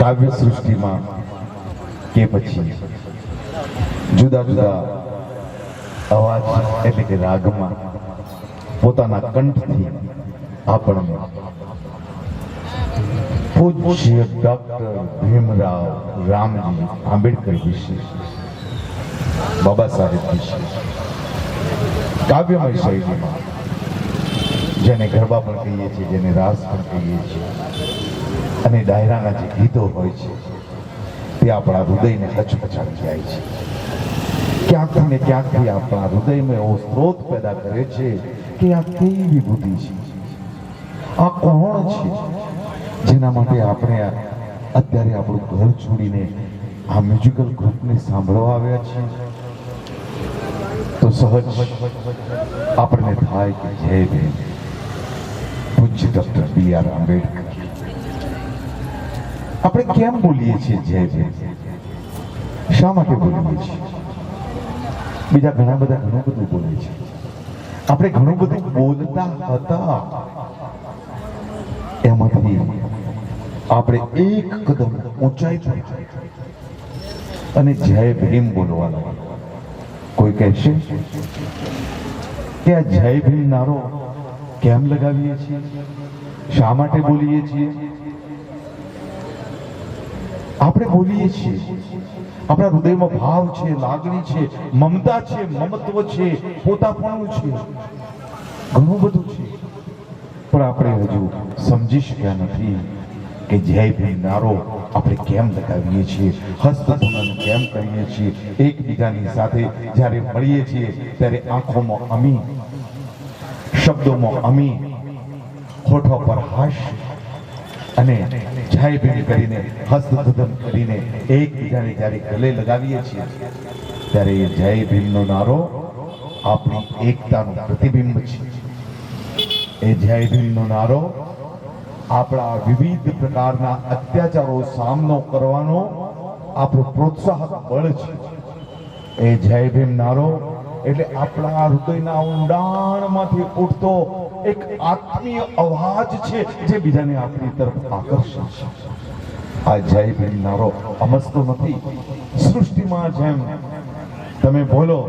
કાવ્ય સૃષ્ટિમાં કે પછી? જુદા જુદા અવાજ એટલે કે રાગમાં પોતાના કંઠથી આપણને પૂજ્ય ડોક્ટર ભીમરાવ રામજી આંબેડકર વિશે, બાબા સાહેબ વિશે, કાવ્યમય શૈલીમાં, જેને ગરબા પણ કહીએ છીએ, જેને રાસ પણ કહીએ છીએ. અને ડાયરાના જે ગીતો હોય છે, તે આપણા હૃદયને હચમચાવી જાય છે. ક્યાંક ને ક્યાંકથી આપણા હૃદયમાં એવો સ્ત્રોત પેદા કરે છે કે આ કેવી વિભૂતિ છે? આ કોણ છે? જેના માટે આપણે અત્યારે આપણું ઘર છોડીને આ મ્યુઝિકલ ગ્રુપને સાંભળવા આવ્યા છીએ. તો સહજ આપણને થાય કે જય બેન પૂજ્ય ડોક્ટર બી આર આંબેડકર. આપણે કેમ બોલીએ છીએ જય જય શા માટે બોલીએ છીએ? બીજા ઘણા બધા, ઘણું બધું બોલે છે. આપણે ઘણું બધું બોલતા હતા. એમાંથી આપણે એક કદમ ઊંચાઈ પર અને જય ભીમ બોલવાનો. કોઈ કહેશે? કે આ જય ભીમ નારો કેમ લગાવીએ છીએ? શા માટે બોલીએ છીએ? આપણે બોલીએ છીએ. આપણા હૃદયમાં ભાવ છે, લાગણી છે, મમતા છે, મમત્વ છે, પોતાપણું છે. ઘણું બધું છે. પણ આપણે હજુ સમજી શક્યા નથી કે જય ભીમ નારો આપણે કેમ લગાવીએ છીએ હસ્તધૂનન કેમ કરીએ છીએ, એકબીજાની સાથે જ્યારે મળીએ છીએ ત્યારે આંખોમાં અમી, શબ્દોમાં અમી, હોઠો પર હાશ અને જય ભેટ કરીને હસ્તધન કરીને એકબીજાને જ્યારે ગલે લગાવીએ છીએ, ત્યારે એ જય ભીમનો નારો આપણી એકતાનું પ્રતિબિંબ છે. એ જય ભીમનો નારો આપણા વિવિધ પ્રકારના અત્યાચારો સામનો કરવાનો આપણો પ્રોત્સાહક બળ છે. એ જય ભીમ નારો એટલે આપણા હૃદયના ઊંડાણમાંથી ઉઠતો એક આત્મીય અવાજ છે જે બીજાને આપણી તરફ આકર્ષે છે. આ જય ભીમ નારો અમસ્તો નથી, સૃષ્ટિમાં જેમ તમે બોલો,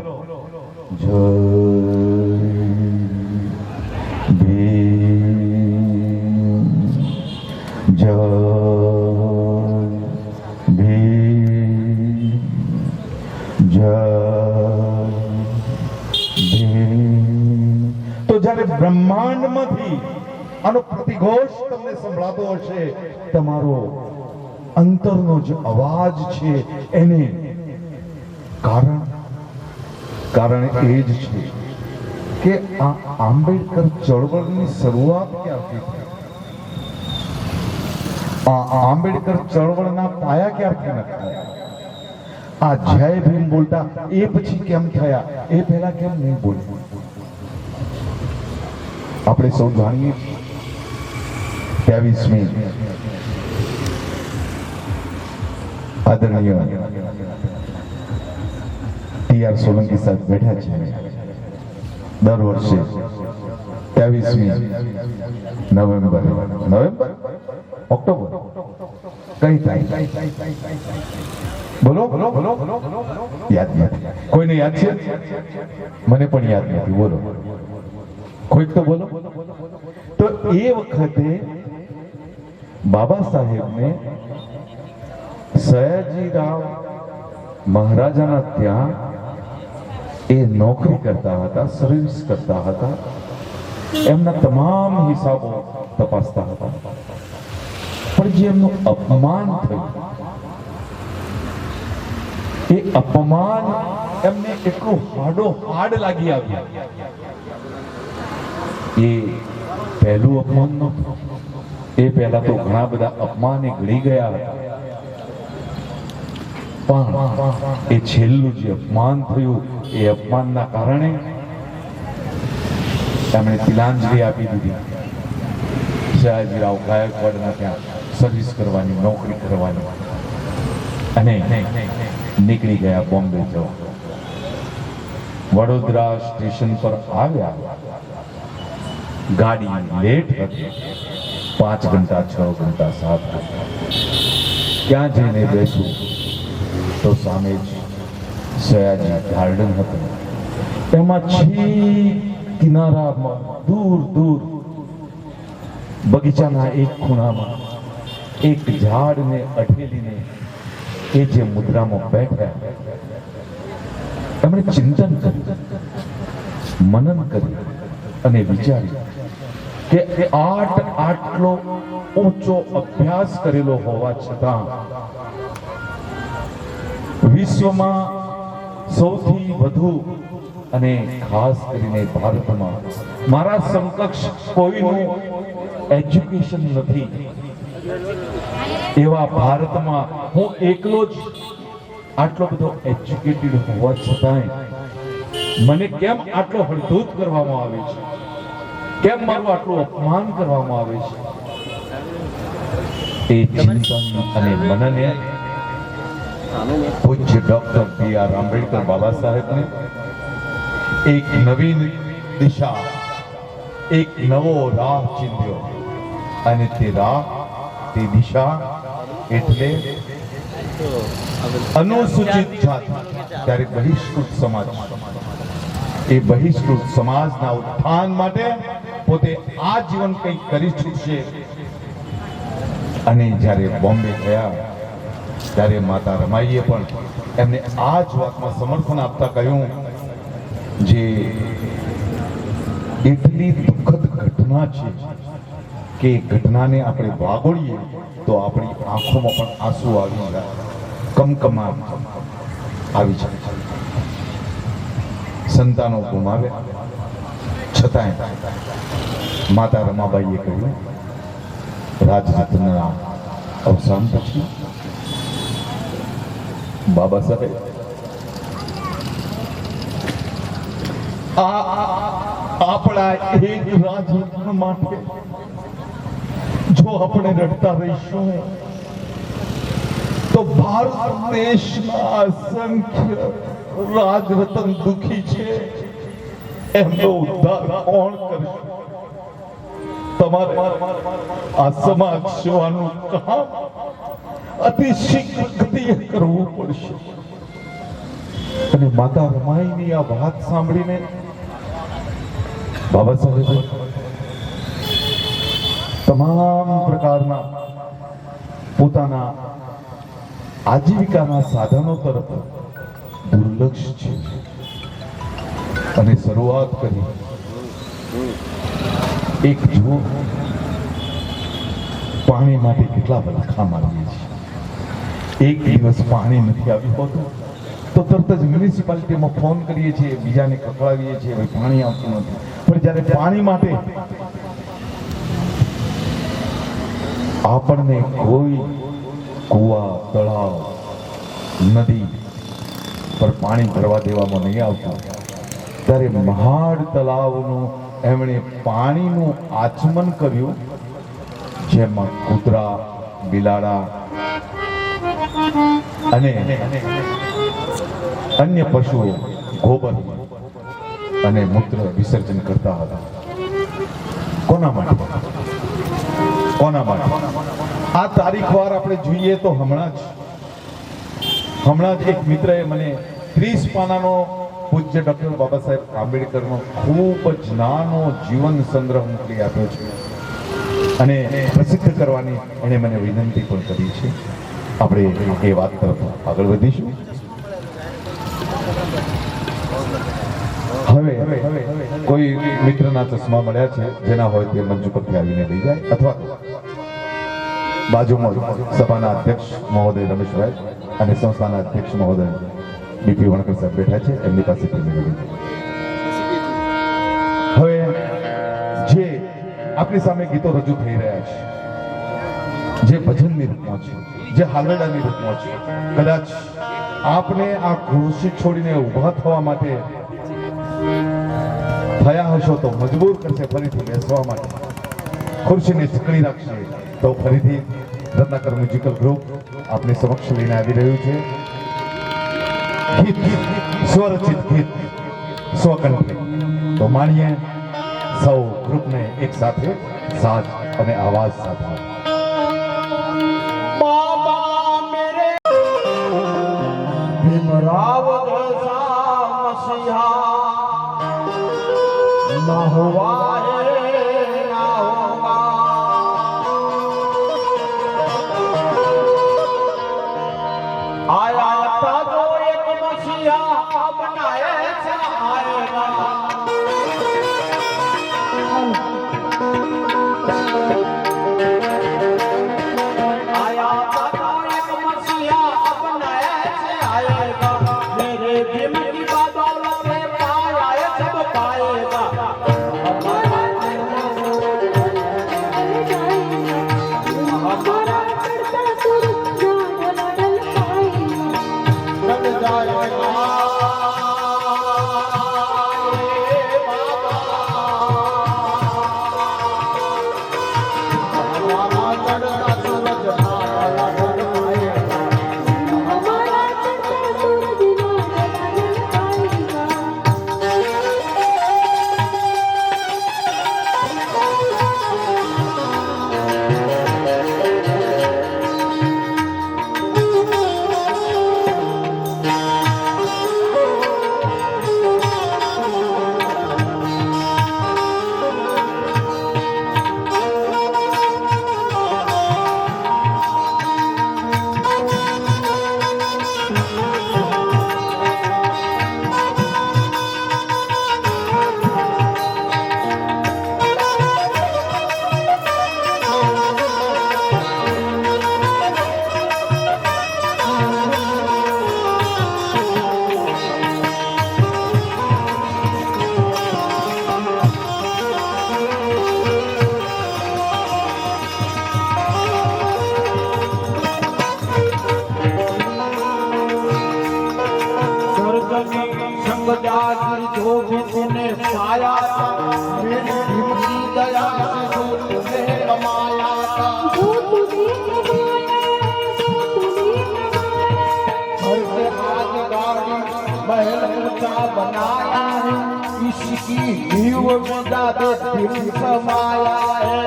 જય તમને સંભળાતો હશે. તમારો અંતરનો જે અવાજ છે એને કારણ કારણ એ જ છે કે આ આંબેડકર ચળવળની શરૂઆત ક્યારથી થઈ? આ આંબેડકર ચળવળના પાયા ક્યારથી નક્કી આ જય ભીમ બોલતા એ પછી કેમ થયા? એ પહેલા કેમ નહીં બોલ્યું? આપણે સૌ જાણીએ ત્યાવીસમી આદરણીય ટી આર સોલંકી સાહેબ બેઠા છે. દર વર્ષે ત્યાવીસમી નવેમ્બર નવેમ્બર ઓક્ટોબર કઈ થાય. બોલો બોલો બોલો? યાદ નથી. કોઈને યાદ છે? મને પણ યાદ નથી. બોલો. કોઈક તો બોલો. તો એ વખતે બાબા સાહેબને સયાજીરાવ મહારાજાના ત્યાં એ નોકરી કરતા હતા સર્વિસ કરતા હતા એમના તમામ હિસાબો તપાસતા હતા. પણ જે એમનું અપમાન થયું, એ અપમાન એમને એટલું હાડો હાડ લાગી આવ્યું. એ પહેલું અપમાન નહોતું. એ પહેલા તો ઘણા બધા અપમાને ગળી ગયા હતા. પણ એ છેલ્લું જે અપમાન થયું, એ અપમાનના કારણે તેમણે તિલાંજલિ આપી દીધી. સયાજીરાવ ગાયકવાડના ત્યાં સર્વિસ કરવાની, નોકરી કરવાની. અને નીકળી ગયા બોમ્બે જવા. વડોદરા સ્ટેશન પર આવ્યા. ગાડી લેટ હતી. પાંચ ઘંટા, છ ઘંટા, સાત ઘંટા. ક્યાં જઈને બેસું? તો સામે જ સયાજી ગાર્ડન હતું. એમાં છી કિનારામાં, દૂર દૂર, બગીચાના એક ખૂણામાં, એક ઝાડને અઠેલીને એ જે મુદ્રામાં બેઠા, એમણે ચિંતન કર્યું, મનન કર્યું અને વિચાર્યું. કે આટ આટલો ઊંચો અભ્યાસ કરેલો હોવા છતાં વિશ્વમાં સૌથી વધુ અને ખાસ કરીને ભારતમાં મારા સમકક્ષ કોઈનું એજ્યુકેશન નથી. એવા ભારતમાં હું એકલો જ આટલો બધો એજ્યુકેટેડ હોવા છતાંય મને કેમ આટલો હળધૂત કરવામાં આવે છે? કેમ મારું આટલું અપમાન કરવામાં આવે છે? એ ચિંતન અને મનને પૂજ્ય ડોક્ટર બી આર આંબેડકર બાબા સાહેબને એક નવીન દિશા, એક નવો રાહ ચિંધ્યો. અને તે રાહ, તે દિશા એટલે અનુસૂચિત જાતિ. ત્યારે બહિષ્કૃત સમાજ. એ બહિષ્કૃત સમાજના ઉત્થાન માટે પોતે આ જીવન કંઈક કરી છૂટશે. અને જ્યારે બોમ્બે ગયા, ત્યારે માતા રમાઈએ પણ એમને આ જ વાતમાં સમર્થન આપતા કહ્યું જે એટલી દુઃખદ ઘટના છે કે ઘટનાને આપણે વાગોળીએ તો આપણી આંખોમાં પણ આંસુ આવી જાય કમકમા આવી જાય. સંતાનો ગુમાવ્યા. છતાંય માતા રમાબાઈએ કહ્યું રાજરત્નના અવસાન પછી બાબા સાહેબ આપણા એક રાજરત્ન માટે જો આપણે રડતા રહીશું, તો ભારત દેશમાં અસંખ્ય રાજરતન દુખી છે. એમનો ઉદ્ધાર કોણ કરશે તમારે આ સમાજ સેવાનું કામ અતિ કરવું પડશે. અને માતા રમાઈની આ વાત સાંભળીને બાબા સાહેબે તમામ પ્રકારના પોતાના આજીવિકાના સાધનો તરફ દુર્લક્ષ છે. અને શરૂઆત કરી. એક જુઓ. પાણી માટે કેટલા બધા મારીએ છીએ. એક દિવસ પાણી નથી આવ્યું હોતું, તો તરત જ મ્યુનિસિપાલિટીમાં ફોન કરીએ છીએ, બીજાને કકડાવીએ છીએ, ભાઈ, પાણી આવતું નથી. પણ જ્યારે પાણી માટે આપણને કોઈ કુવા, તળાવ, નદી પર પાણી ભરવા દેવામાં નહીં આવતું ત્યારે મહાડ તળાવનું એમણે પાણીનું આચમન કર્યું, જેમાં કૂતરા, બિલાડા અને અન્ય પશુઓ ગોબર અને મૂત્ર વિસર્જન કરતા હતા. કોના માટે? કોના માટે? આ તારીખવાર આપણે જોઈએ તો હમણાં જ. હમણાં જ એક મિત્રએ મને ત્રીસ પાનાનો પૂજ્ય ડોક્ટર બાબા સાહેબ આંબેડકરનો ખૂબ જ નાનો જીવન સંગ્રહ મોકલી આપ્યો છે. અને પ્રસિદ્ધ કરવાની એણે મને વિનંતી પણ કરી છે. આપણે એ વાત તરફ આગળ વધીશું. હવે કોઈ મિત્રના ચશ્મા મળ્યા છે, જેના હોય તે મંચ ઉપરથી આવીને લઈ જાય અથવા બાજુમાં સભાના અધ્યક્ષ મહોદય રમેશભાઈ અને સંસ્થાના અધ્યક્ષ મહોદય બીપી વણકર સાહેબ બેઠા છે, એમની પાસેથી હવે જે આપણી સામે ગીતો રજૂ થઈ રહ્યા છે, જે ભજનની રૂપમાં છે, જે હાલરડાની રૂપમાં છે, કદાચ આપને આ ખુરશી છોડીને ઊભા થવા માટે થયા હશો તો મજબૂર કરશે ફરીથી બેસવા માટે. ખુરશીને સકળી રાખશે તો ફરીથી રત્નાકર મ્યુઝિકલ ગ્રુપ આપની સમક્ષ લઈને આવી રહ્યું છે. ગીત સ્વરચિત ગીત સ્વકંઠે તો માણીએ સૌ ગ્રુપને એક સાથે સાથ અને આવાજ સાથે. જીવ ગુંદા તો જીવ है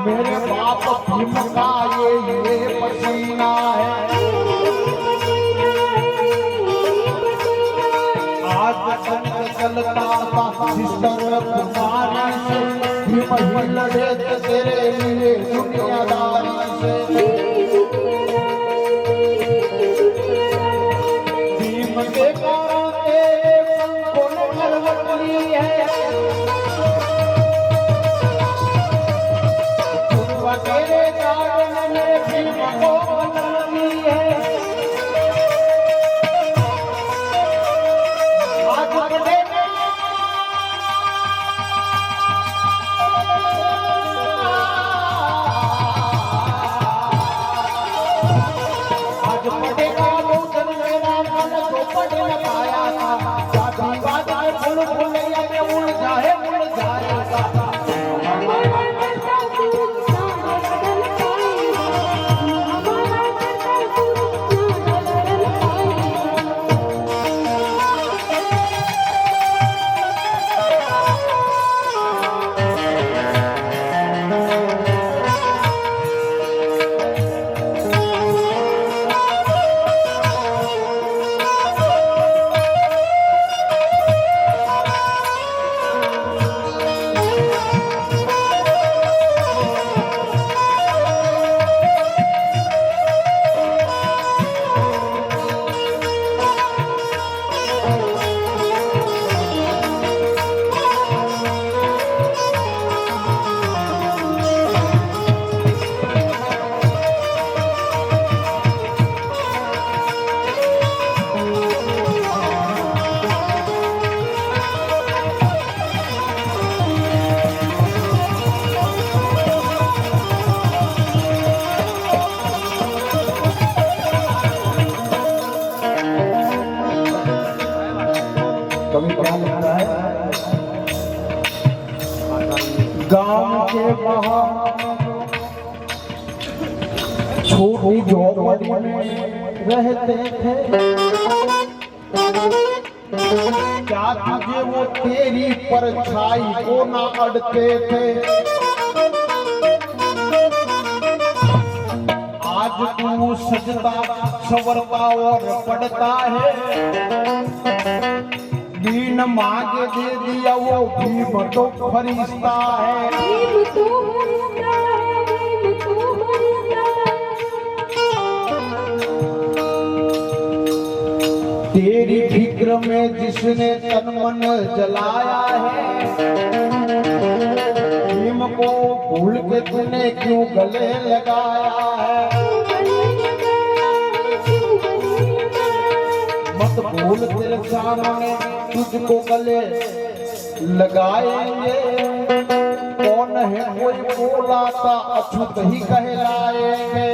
मेरे बाप भीम का ये ये पसीना है आज चलता रहते थे। क्या तुझे वो तेरी परछाई को ना अड़ते थे? आज तू सजता, सवरता और पड़ता है। दीन मांगे दे दिया वो भी तो फरिश्ता है। भी तो तेरी फिक्र में जिसने तन मन जलाया है भीम को भूल के तूने क्यों गले लगाया है मत भूल तेरे सामने तुझको गले लगाएंगे कौन है कोई बोला था अछूत ही कहलाएंगे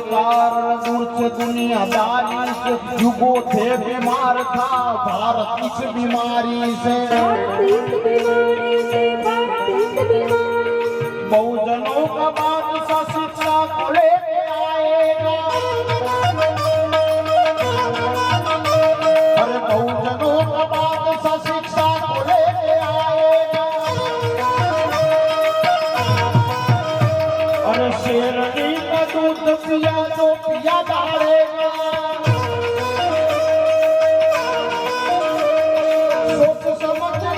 બેકાર દૂર દુનિયાદારી છે યુગો છે બીમાર થા ભારત ઇસ બીમારી છે. બહુજનો કા બાદશાહ શિક્ષા કો લેકે તો દસિયા તો પિયા તારે શોક સમજે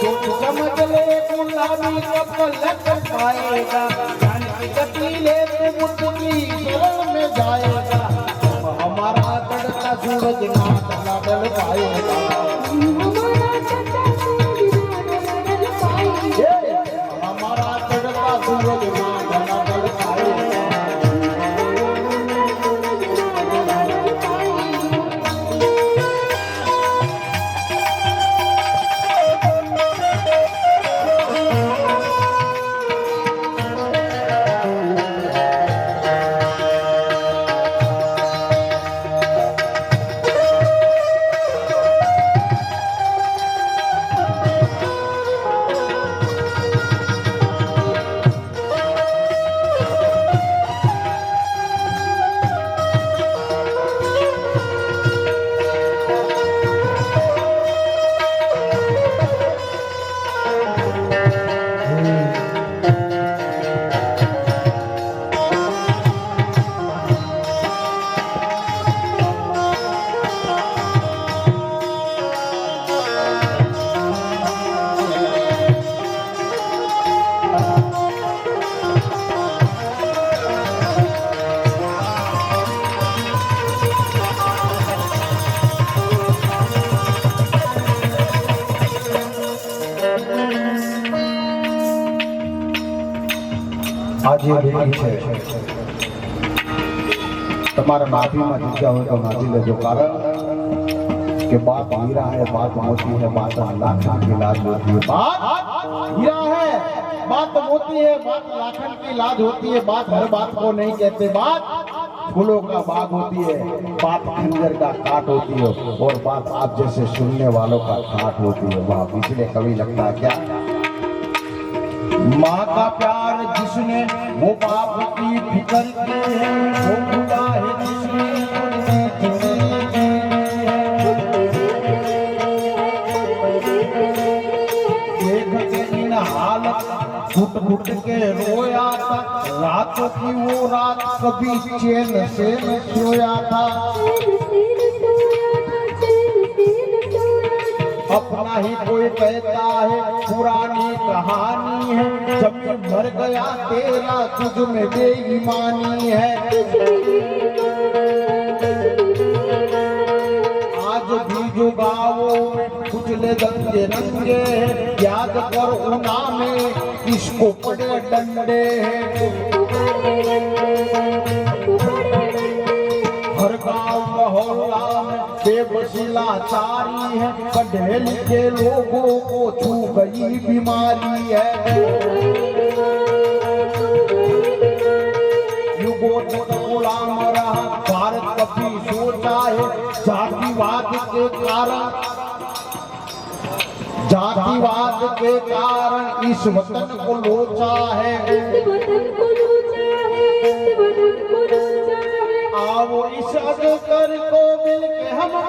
શોક સમજલે કુંડાની કપલ પાએગા જાન કી ગતિ લે તું મુટલી શરણ મે જાએગા તારા સૂરજ ના લાડલ પાયો તારા તમારા નાભીમાં જગ્યા હોય તો નાભી લેજો કારણ કે बात हीरा है बात मोती है बात लाखन की लाज होती है बात हीरा है बात मोती है बात लाखन की लाज होती है बात हर बात को नहीं कहते बात फूलों का बाग होती है बात खंजर का काट होती है और बात आप जैसे सुनने वालों का ठाट होती है वाह इसलिए कवि लगता है क्या माँ का प्यार जिसने वो बाप की फिक्र की है वो खुदा है जिसने उनकी जिंदगी देख के इन हालत घुट घुट के रोया था रात की वो रात कभी चैन से न सोया था अपना ही कोई कहता है पुरानी कहानी है जब मर गया तेरा तुझ में बेईमानी है आज भी जो गाँवों में कुचले दंगे रंगे हैं याद कर उना में किसको पड़े डंडे हैं बेबसीला चारी है कढ़ेल के लोगों को छू गई बीमारी है। रहा, भारत कभी सोचा है जातिवाद के कारण। जातिवाद के कारण इस वतन को लोचा है। आओ इस अजगर को